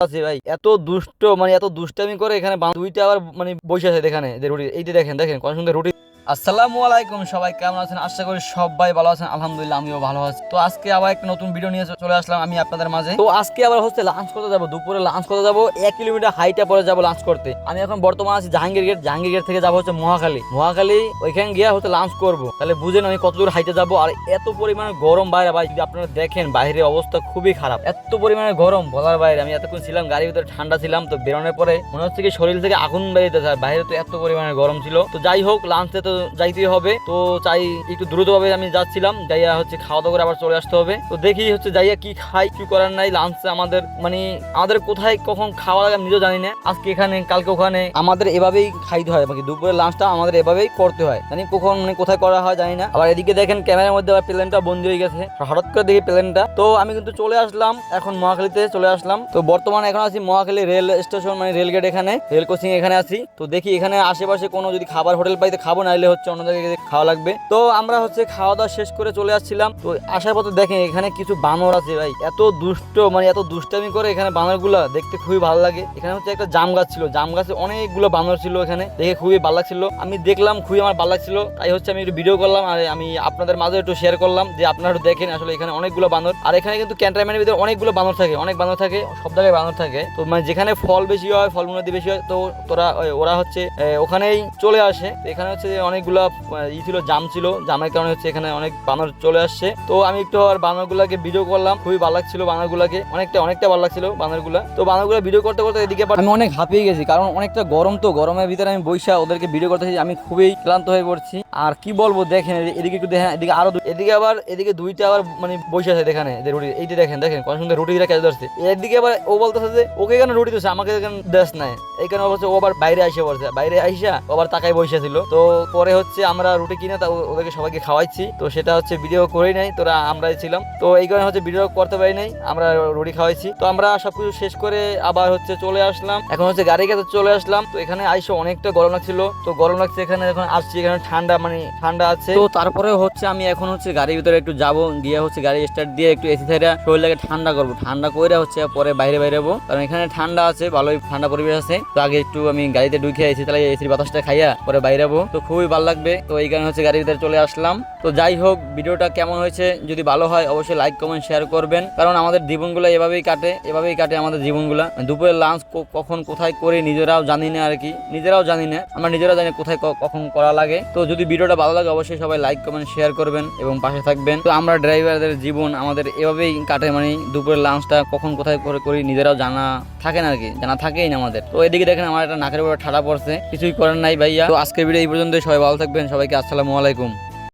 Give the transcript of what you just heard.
আছে ভাই। এত দুষ্ট মানে এত দুষ্টামি করে এখানে দুইটা আবার মানে বসে আছে এখানে রুটি এই দেখেন দেখেন, কত সুন্দর রুটি আসসালামু আলাইকুম সবাই, কেমন আছেন? আশা করি সবাই ভালো আছেন। আলহামদুলিল্লাহ, আমিও ভালো আছি। তো আজকে আবার একটা নতুন ভিডিও নিয়ে চলে আসলাম আমি আপনাদের মাঝে। তো আজকে আবার হচ্ছে লাঞ্চ করতে যাব, দুপুরে লাঞ্চ করতে যাব, এক কিলোমিটার হাইটে পরে যাব লাঞ্চ করতে। আমি এখন বর্তমানে আছি জাহাঙ্গীর গেট জাহাঙ্গীর গেট থেকে যাব হচ্ছে মহাখালী। মহাখালী, ওইখানে গিয়ে হচ্ছে লাঞ্চ করব। তাহলে বুঝেন আমি কত দূর হাইটে যাব আর এত পরিমাণে গরম বাইরে, ভাই, যদি আপনারা দেখেন, বাইরের অবস্থা খুবই খারাপ। এত পরিমাণে গরম, বলার বাইরে, আমি এতক্ষণ ছিলাম, গাড়ির ভিতরে ঠান্ডা ছিলাম, তো বেরোনোর পরে মনে হচ্ছে কি শরীর থেকে আগুন বেরিয়েছে বাইরে তো এত পরিমাণে গরম ছিল। তো যাই হোক লাঞ্চে তো যাইতেই হবে। তো চাই একটু দ্রুতভাবে আমি যাচ্ছিলাম, যাইয়া হচ্ছে খাওয়া দাওয়া করে আবার চলে আসতে হবে। তো দেখি হচ্ছে যাইয়া কি খাই, কি করার নাই লাঞ্চে আমাদের মানে আমাদের কোথায় কখন খাওয়া লাগে আমি নিজেও জানি না। আজকে এখানে, কালকে ওখানে, আমাদের এভাবেই খাইতে হয়। মানে দুপুরের লাঞ্চটা আমাদের এভাবেই করতে হয়। মানে কখন মানে কোথায় করা হয় জানি না। আবার এদিকে দেখেন ক্যামেরার মধ্যে আবার প্লেনটা বন্দি হয়ে গেছে। হঠাৎ করে দেখি প্লেনটা তো আমি কিন্তু চলে আসলাম, এখন মহাখালীতে চলে আসলাম। তো বর্তমানে এখন আছি মহাখালী রেল স্টেশন মানে রেল গেট এখানে, রেল কোচিং এখানে আছি। তো দেখি এখানে আশেপাশে কোনো যদি খাবার হোটেল পাইতে খাব নাইলে হচ্ছে অন্য জায়গায় খাওয়া লাগবে। তো আমরা হচ্ছে খাওয়া দাওয়া শেষ করে চলে আসছিলাম। তো আসার পথে দেখেন এখানে কিছু বানর আছে ভাই। এত দুষ্ট মানে এত দুষ্টামি করে এখানে বানরগুলো দেখতে খুবই ভালো লাগে। এখানে হচ্ছে একটা জাম গাছ ছিল। জাম গাছে অনেকগুলো বানর ছিল এখানে। দেখে খুবই ভালো লাগছিল। আমি দেখলাম খুবই আমার ভালো লাগছিল। তাই হচ্ছে আমি একটু ভিডিও করলাম আর আমি আপনাদের মাঝে একটু শেয়ার করলাম যে আপনারা একটু দেখেন আসলে এখানে অনেকগুলো বানর। আর এখানে কিন্তু ক্যান্টনমেন্টের ভিতরে অনেকগুলো বানর থাকে, অনেক বানর থাকে, সব জায়গায় বানর থাকে। তো মানে যেখানে ফল বেশি হয় ফল মূলাদি বেশি হয়, তো তোরা ওরা হচ্ছে ওখানেই চলে আসে। এখানে হচ্ছে অনেকগুলো ই ছিল, জাম ছিল। জামের কারণে হচ্ছে এখানে অনেক বানর চলে আসছে। তো আমি একটু আর বানরগুলাকে ভিডিও করলাম। খুবই ভালো লাগছিল বানরগুলাকে। অনেকটা অনেকটা ভালো লাগছিল বানরগুলা। তো বানরগুলা ভিডিও করতে করতে এদিকে আমি অনেক হাঁপিয়ে গেছি, কারণ অনেকটা গরম তো। গরমের ভিতরে আমি বৈশা ওদেরকে ভিডিও করতেছি। আমি খুবই ক্লান্ত হয়ে পড়ছি। আর কি বলব, দেখেন এদিকে একটু দেখেন, এদিকে আরও এদিকে আবার, এদিকে দুইটা আবার মানে বসে আছে এখানে রুটি। এই যে দেখেন দেখেন, কত সুন্দর রুটি কেটে ধরছে। এদিকে আবার ও বলতেছে যে, ওকে কেন রুটি দিচ্ছে আমাকে কেন দেশ নাই? এইখানে বলছে ও আবার বাইরে আইসে পড়ছে। বাইরে আইসা আবার তাকায় বসে ছিল। তো পরে হচ্ছে আমরা রুটি কিনে তা ওদেরকে সবাইকে খাওয়াইছি। তো সেটা হচ্ছে ভিডিও করেই নাই, তোরা আমরাই ছিলাম। তো এই কারণে হচ্ছে ভিডিও করতে পারি নাই, আমরা রুটি খাওয়াইছি। তো আমরা সবকিছু শেষ করে আবার হচ্ছে চলে আসলাম। এখন হচ্ছে গাড়ি কাছে চলে আসলাম। তো এখানে আইসে, অনেকটা গরম লাগছিল। তো গরম লাগছে এখানে, এখন আসছি, এখানে ঠান্ডা মানে ঠান্ডা আছে। তো তারপরে হচ্ছে আমি এখন হচ্ছে গাড়ির ভিতরে একটু যাব, গিয়ে হচ্ছে গাড়ি স্টার্ট দিয়ে একটু এসি থেকে শরীরটাকে ঠান্ডা করব। ঠান্ডা করে হচ্ছে পরে বাইরে বাইরে যাব কারণ এখানে ঠান্ডা আছে, ভালোই ঠান্ডা পরিবেশ আছে। তো আগে একটু আমি গাড়িতে ঢুকে এসি তাহলে এসির বাতাসটা খাইয়া পরে বাইরে যাব তো খুবই ভালো লাগবে। তো এই কারণে হচ্ছে গাড়ির ভিতরে চলে আসলাম। তো যাই হোক, ভিডিওটা কেমন হয়েছে যদি ভালো হয় অবশ্যই লাইক কমেন্ট শেয়ার করবেন। কারণ আমাদের জীবনগুলো এভাবেই কাটে এভাবেই কাটে আমাদের জীবনগুলো। দুপুরে লাঞ্চ কখন কোথায় করি নিজেরাও জানি না আর কি। নিজেরাও জানি না, আমরা নিজেরাও জানি কোথায় কখন করা লাগে। তো যদি ভিডিওটা ভালো লাগে অবশ্যই সবাই লাইক কমেন্ট শেয়ার করবেন এবং পাশে থাকবেন। তো আমরা ড্রাইভারদের জীবন আমাদের এভাবেই কাটে মানে দুপুরের লাঞ্চটা কখন কোথায় করে করি নিজেরাও জানা থাকে না আর কি, জানা থাকেই না আমাদের। তো এদিকে দেখেন আমার একটা নাকের উপরে ঠাড়া পড়ছে, কিছুই করার নাই ভাইয়া। তো আজকের ভিডিও এই পর্যন্ত সবাই ভালো থাকবেন সবাইকে আসসালামু আলাইকুম।